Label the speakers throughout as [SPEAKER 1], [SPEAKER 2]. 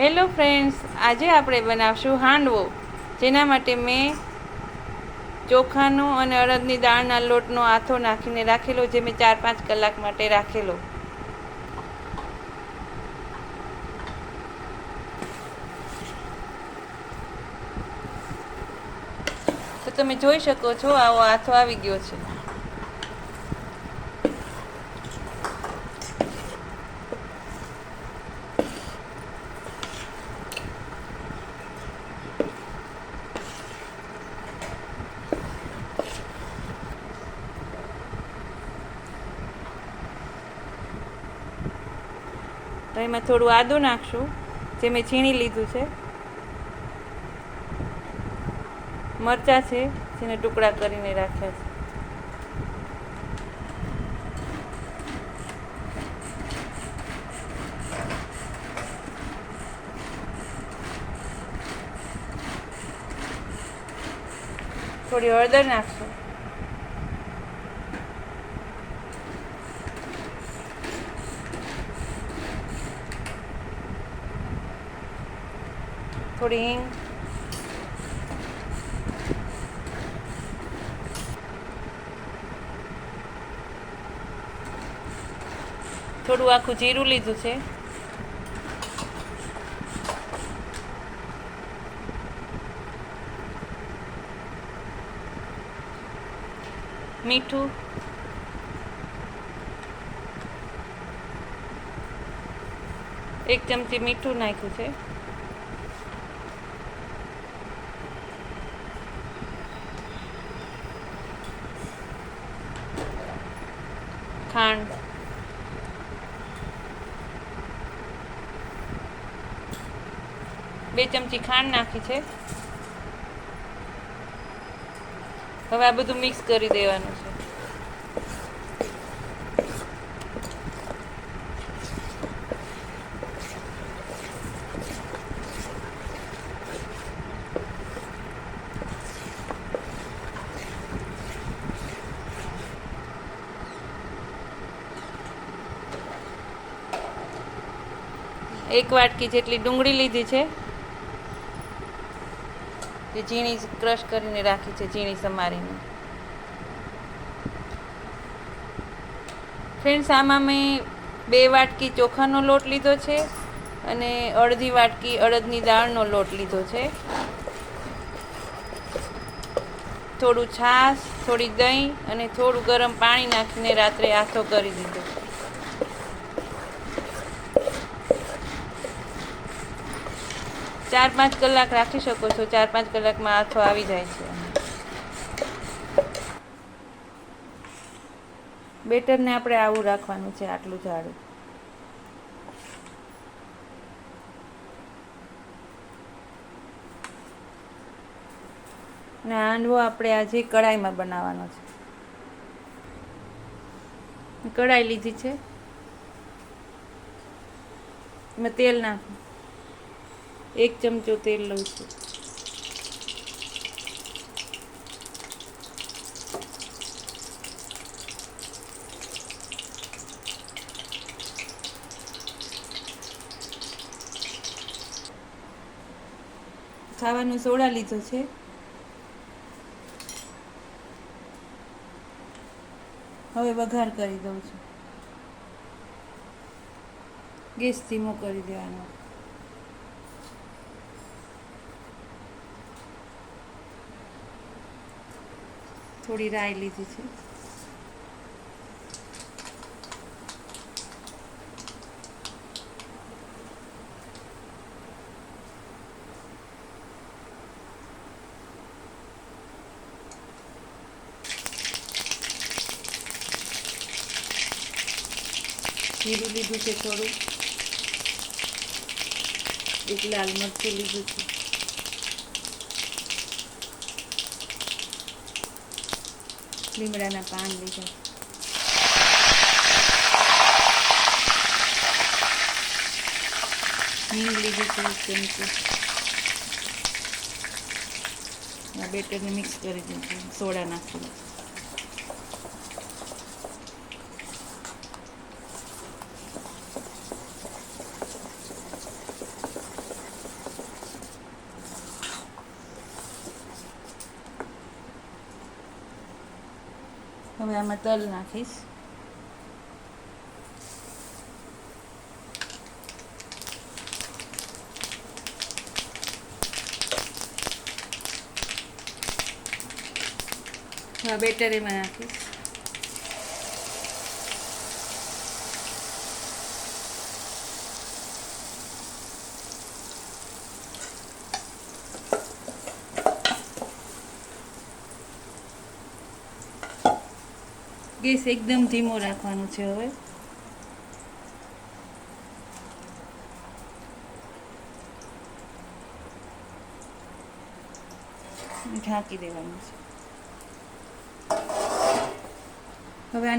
[SPEAKER 1] Hello friends, આજે આપણે બનાવશું હાંડવો, જેના માટે મેં ચોખાનો અને અડદની દાળના લોટનો આથો નાખીને રાખેલો, જે મેં ચાર પાંચ કલાક માટે રાખેલો. તો તમે જોઈ શકો છો, આવો આથો આવી ગયો છે. તો એમાં થોડું આદું નાખશું, જે મેં છીણી લીધું છે. મરચાં છે, જેને ટુકડા કરીને રાખ્યા છે. થોડી હળદર નાખશું. થોડી હિંગ થોડું આખું જીરું લીધું છે. મીઠું. એક ચમચી મીઠું નાખ્યું છે. ખાંડ. બે ચમચી ખાંડ નાખી છે. હવે આ બધું મિક્સ કરી દેવાનું છે. એક વાટકી જેટલી ડુંગળી લીધી છે. જે ઝીણી ક્રશ કરીને રાખી છે, ઝીણી સમારીને. ફ્રેન્ડ્સ, આમાં મેં બે વાટકી ચોખાનો લોટ લીધો છે અને અડધી વાટકી અડદની દાળનો લોટ લીધો છે. થોડું છાશ, થોડી દહીં અને થોડું ગરમ પાણી નાખીને રાત્રે આથો કરી દીધો. ચાર પાંચ કલાક રાખી શકો છો ચાર પાંચ કલાકમાં આથો આવી જાય છે. બેટરને આપણે આવું રાખવાનું છે, આટલું જાડું અને હાંડવો આપણે આજે કડાઈમાં બનાવવાનો છે. કડાઈ લીધી છે. એમાં તેલ નાખું એક ચમચો તેલ લઉં છું. ખાવાનું સોડા લીધો છે. હવે વઘાર કરી દઉં છું. ગેસ ધીમો કરી દેવાનો. થોડી રાઈ લીધી છે જીરું લીધું છે થોડું એક લાલ મરચું લીધું છે લીમડાના પાન લીધા. હિંગ લીધી એક ચમચી બેટરને મિક્સ કરી દીધું સોડા નાખી હવે આમાં તલ નાખીશ બેટર એમાં નાખીશ ગેસ એકદમ ધીમો રાખવાનો છે હવે. ઢાંકી દેવાનું છે. હવે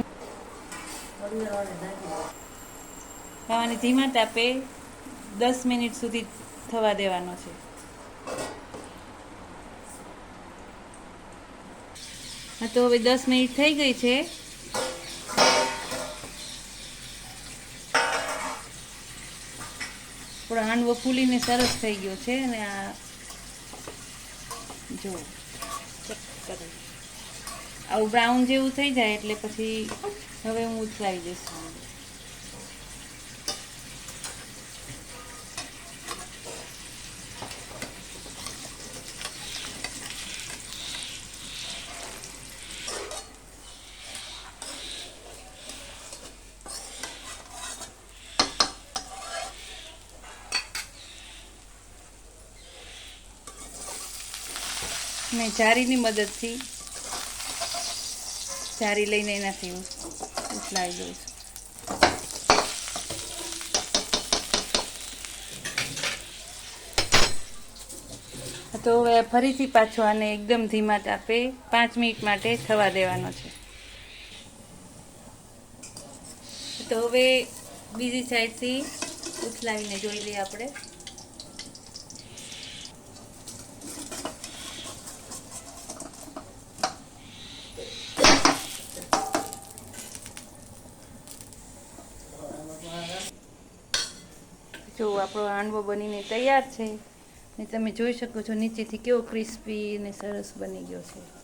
[SPEAKER 1] ખાવાની ધીમા તાપે દસ મિનિટ સુધી થવા દેવાનો છે. હા, તો હવે દસ મિનિટ થઈ ગઈ છે. આપણો હાંડવો ફૂલીને સરસ થઈ ગયો છે અને આ જો આવું બ્રાઉન જેવું થઈ જાય એટલે પછી હવે હું ઉથલાવી દઈશ મેં જારીની મદદથી જારી લઈને એનાથી ઉથલાવી દઉં છું. તો હવે ફરીથી પાછો આને એકદમ ધીમા તાપે પાંચ મિનિટ માટે થવા દેવાનો છે. તો હવે બીજી સાઈડથી ઉથલાવીને જોઈ લઈએ આપણે. જો આપણો હાંડવો બનીને તૈયાર છે, ને તમે જોઈ શકો છો નીચેથી કેવો ક્રિસ્પી અને સરસ બની ગયો છે.